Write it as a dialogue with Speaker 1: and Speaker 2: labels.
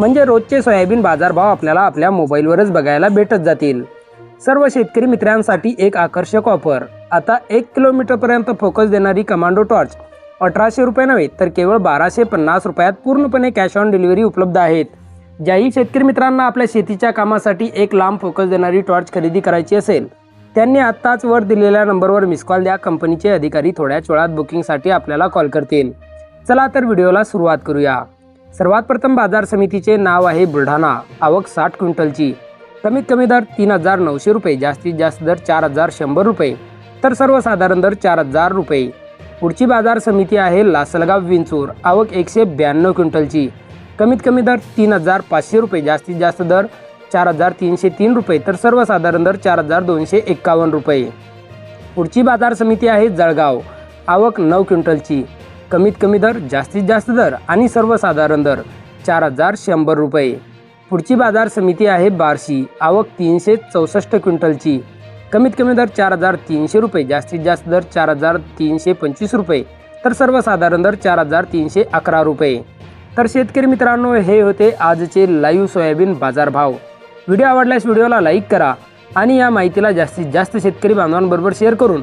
Speaker 1: म्हणजे रोजचे सोयाबीन बाजारभाव आपल्याला आपल्या मोबाईलवरच बघायला भेटत जातील. सर्व शेतकरी मित्रांसाठी एक आकर्षक ऑफर. आता एक किलोमीटरपर्यंत फोकस देणारी कमांडो टॉर्च. अठराशे रुपये नव्हे तर केवळ बाराशे पन्नास रुपयात पूर्णपणे कॅश ऑन डिलिव्हरी उपलब्ध आहेत. ज्याही शेतकरी मित्रांना आपल्या शेतीच्या कामासाठी एक लांब फोकस देणारी टॉर्च खरेदी करायची असेल त्यांनी आत्ताच वर दिलेल्या नंबरवर मिस कॉल द्या. कंपनीचे अधिकारी थोड्याच वेळात बुकिंगसाठी आपल्याला कॉल करतील. चला तर व्हिडिओला सुरुवात करूया. सर्वात प्रथम बाजार समितीचे नाव आहे बुलढाणा. आवक साठ क्विंटलची. कमीत कमी दर तीन हजार नऊशे रुपये जास्तीत जास्त दर चार हजार शंभर रुपये तर सर्वसाधारण दर चार हजार रुपये. पुढची बाजार समिती आहे लासलगाव विंचूर. आवक एकशे ब्याण्णव क्विंटलची. कमीत कमी दर तीन हजार पाचशे रुपये जास्तीत जास्त दर चार हजार तीनशे तीन रुपये तर सर्वसाधारण दर चार हजार दोनशे एक्कावन्न रुपये. पुढची बाजार समिती आहे जळगाव. आवक नऊ क्विंटलची. कमीत कमी दर जास्तीत जास्त दर आणि सर्वसाधारण दर चार हजार शंभर रुपये. पुढची बाजार समिती आहे बार्शी. आवक तीनशे चौसष्ट क्विंटलची. कमीत कमी दर चार हजार तीनशे रुपये जास्तीत जास्त दर चार हजार तीनशे पंचवीस रुपये. तर सर्वसाधारण दर चार हजार तीनशे अकरा रुपये. तर शेतकरी मित्रांनो हे होते आजचे लाईव्ह सोयाबीन बाजारभाव. व्हिडिओ आवडल्यास व्हिडिओला लाईक करा आणि या माहितीला जास्तीत जास्त शेतकरी बांधवांबरोबर शेअर करून